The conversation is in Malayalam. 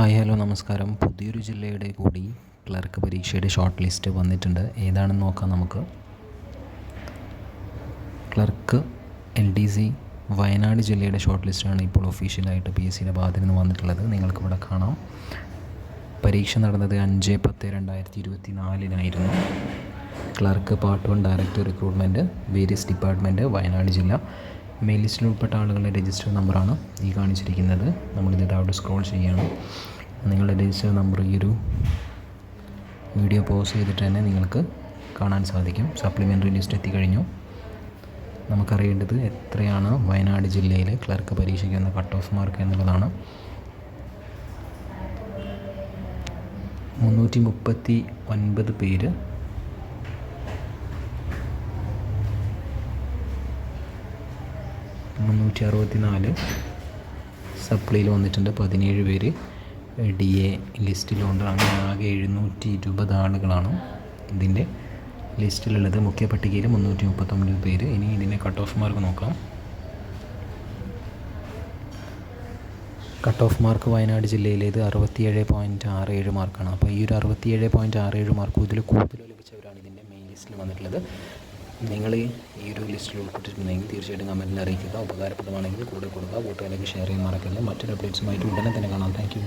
ഹായ് ഹലോ നമസ്കാരം. പുതിയൊരു ജില്ലയുടെ കൂടി ക്ലർക്ക് പരീക്ഷയുടെ ഷോർട്ട് ലിസ്റ്റ് വന്നിട്ടുണ്ട്. ഏതാണെന്ന് നോക്കാം നമുക്ക്. Clerk L D C Wayanad ജില്ലയുടെ ഷോർട്ട് ലിസ്റ്റാണ് ഇപ്പോൾ ഒഫീഷ്യലായിട്ട് പി എസ് സിയുടെ ഭാഗത്തു നിന്ന് വന്നിട്ടുള്ളത്. നിങ്ങൾക്കിവിടെ കാണാം. പരീക്ഷ നടന്നത് അഞ്ച് പത്ത് രണ്ടായിരത്തി ഇരുപത്തി നാലിനായിരുന്നു clerk part one director recruitment various department Wayanad ജില്ല. മെയിൽ ലിസ്റ്റിൽ ഉൾപ്പെട്ട ആളുകളുടെ രജിസ്റ്റർ നമ്പറാണ് ഈ കാണിച്ചിരിക്കുന്നത്. നമ്മളിത് താഴെ സ്ക്രോൾ ചെയ്യുകയാണ് നിങ്ങളുടെ രജിസ്റ്റർ നമ്പർ ഈ ഒരു വീഡിയോ പോസ് ചെയ്തിട്ട് തന്നെ നിങ്ങൾക്ക് കാണാൻ സാധിക്കും. സപ്ലിമെന്ററി ലിസ്റ്റ് എത്തിക്കഴിഞ്ഞു. നമുക്കറിയേണ്ടത് എത്രയാണ് വയനാട് ജില്ലയിലെ ക്ലർക്ക് പരീക്ഷയ്ക്ക് വന്ന കട്ട് ഓഫ് മാർക്ക് എന്നുള്ളതാണ്. മുന്നൂറ്റി മുപ്പത്തി ഒൻപത് പേര് മുന്നൂറ്റി അറുപത്തി നാല് സപ്ലിയിൽ വന്നിട്ടുണ്ട് പതിനേഴ് പേര്. ഡി എ ലിസ്റ്റിലുണ്ട് അങ്ങനെ ആകെ എഴുന്നൂറ്റി ഇരുപത് ആളുകളാണ് ഇതിന്റെ ലിസ്റ്റിലുള്ളത്. മുഖ്യ പട്ടികയിൽ മുന്നൂറ്റി മുപ്പത്തൊമ്പത് പേര്. ഇനി ഇതിന്റെ കട്ട് ഓഫ് മാർക്ക് നോക്കാം. കട്ട് ഓഫ് മാർക്ക് വയനാട് ജില്ലയിലേത് അറുപത്തിയേഴ് പോയിന്റ് ആറ് ഏഴ് മാർക്കാണ് അപ്പോൾ ഈ ഒരു അറുപത്തിയേഴ് പോയിന്റ് ആറ് ഏഴ് മാർക്ക് ഇതിൽ കൂടുതൽ ലഭിച്ചവരാണ് ഇതിന്റെ മെയിൻ ലിസ്റ്റിൽ വന്നിട്ടുള്ളത്. നിങ്ങൾ ഈ ഒരു ലിസ്റ്റിൽ ഉൾപ്പെട്ടിട്ടുണ്ടെങ്കിൽ തീർച്ചയായിട്ടും കമന്റിൽ അറിയിക്കുക. ഉപകാരപ്രദമാണെങ്കിൽ കൂടെ കൊടുക്കുക. കൂട്ടുകാരിലേക്ക് ഷെയർ ചെയ്യാൻ മറക്കല്ല മറ്റൊരു അപ്ഡേറ്റ്സുമായിട്ട് ഉടനെ തന്നെ കാണാം. താങ്ക്